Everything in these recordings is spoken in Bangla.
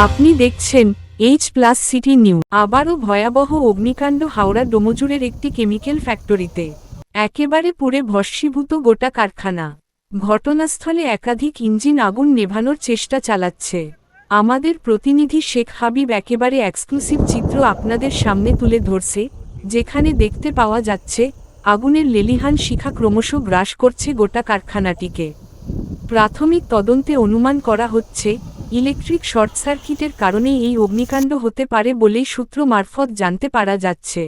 আপনি দেখছেন এইচ প্লাস সিটি নিউ আবারও ভয়াবহ অগ্নিকাণ্ড হাওড়া ডোমজুরের একটি কেমিক্যাল ফ্যাক্টরিতে। একেবারে পুড়ে ভস্মীভূত গোটা কারখানা। ঘটনাস্থলে একাধিক ইঞ্জিন আগুন নেভানোর চেষ্টা চালাচ্ছে। আমাদের প্রতিনিধি শেখ হাবিব একেবারে এক্সক্লুসিভ চিত্র আপনাদের সামনে তুলে ধরছে, যেখানে দেখতে পাওয়া যাচ্ছে, আগুনের লেলিহান শিখা ক্রমশ গ্রাস করছে গোটা কারখানাটিকে। প্রাথমিক তদন্তে অনুমান করা হচ্ছে ইলেকট্রিক শর্ট সার্কিটের কারণেই এই অগ্নিকাণ্ড হতে পারে বলেই সূত্র মারফত জানতে পারা যাচ্ছে।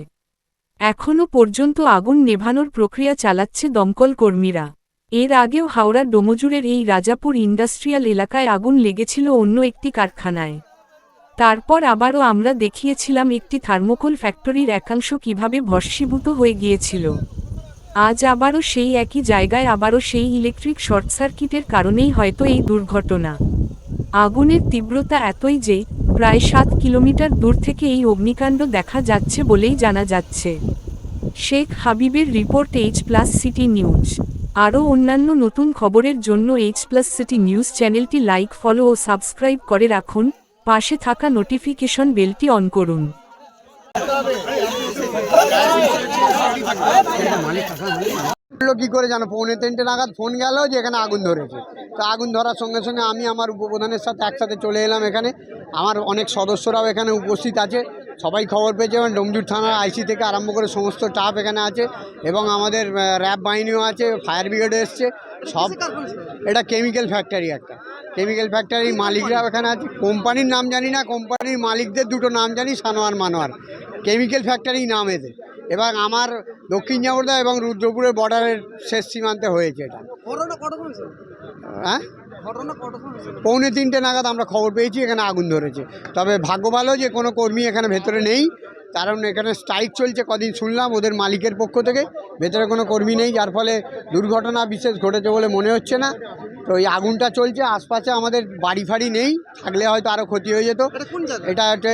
এখনও পর্যন্ত আগুন নেভানোর প্রক্রিয়া চালাচ্ছে দমকল কর্মীরা। এর আগেও হাওড়া ডোমজুরের এই রাজাপুর ইন্ডাস্ট্রিয়াল এলাকায় আগুন লেগেছিল অন্য একটি কারখানায়। তারপর আবারও আমরা দেখিয়েছিলাম একটি থার্মোকোল ফ্যাক্টরির একাংশ কীভাবে ভস্মীভূত হয়ে গিয়েছিল। আজ আবারও সেই একই জায়গায় আবারও সেই ইলেকট্রিক শর্ট সার্কিটের কারণেই হয়তো এই দুর্ঘটনা। আগুনের তীব্রতা এতই যে, প্রায় সাত কিলোমিটার দূর থেকে এই অগ্নিকাণ্ড দেখা যাচ্ছে বলেই জানা যাচ্ছে। শেখ হাবিবের report H Plus City News. আরও অন্যান্য নতুন খবরের জন্য এইচ প্লাস সিটি নিউজ চ্যানেলটি লাইক, ফলো ও সাবস্ক্রাইব করে রাখুন। পাশে থাকা নোটিফিকেশন বেলটি অন করুন। কি করে জানো? পৌনে তিনটে নাগাদ ফোন গেল যে এখানে আগুন ধরেছে। তো আগুন ধরার সঙ্গে সঙ্গে আমি আমার উপপ্রধানের সাথে একসাথে চলে এলাম এখানে। আমার অনেক সদস্যরাও এখানে উপস্থিত আছে। সবাই খবর পেয়েছে এবং ডোমজুর থানার আইসি থেকে আরম্ভ করে সমস্ত স্টাফ এখানে আছে এবং আমাদের র্যাব বাহিনীও আছে ফায়ার ব্রিগেডও এসছে সব এটা কেমিক্যাল ফ্যাক্টরি একটা। কেমিক্যাল ফ্যাক্টরির মালিকরাও এখানে আছে। কোম্পানির নাম জানি না কোম্পানির মালিকদের দুটো নাম জানি সানোয়ার মানোয়ার। কেমিক্যাল ফ্যাক্টরি নাম এদের। এবং আমার দক্ষিণ জামরদা এবং রুদ্রপুরের বর্ডারের শেষ সীমান্তে হয়েছে এটা। হ্যাঁ? পৌনে তিনটে নাগাদ আমরা খবর পেয়েছি এখানে আগুন ধরেছে। তবে ভাগ্য ভালো যে কোনো কর্মী এখানে ভেতরে নেই কারণ এখানে স্ট্রাইক চলছে কদিন শুনলাম ওদের মালিকের পক্ষ থেকে। ভেতরে কোনো কর্মী নেই যার ফলে দুর্ঘটনা বিশেষ ঘটেছে বলে মনে হচ্ছে না। তো এই আগুনটা চলছে আশপাশে আমাদের বাড়ি ফাড়ি নেই থাকলে হয়তো আরও ক্ষতি হয়ে যেত। এটা হচ্ছে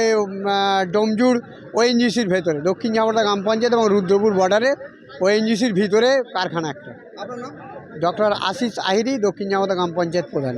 ডোমজুর ওএনজিসির ভেতরে দক্ষিণ জামরদা গ্রাম পঞ্চায়েত এবং রুদ্রপুর বর্ডারে ওএনজিসির ভিতরে কারখানা একটা। ডক্টর আশিস আহিরি দক্ষিণ জামরদা গ্রাম পঞ্চায়েত প্রধান।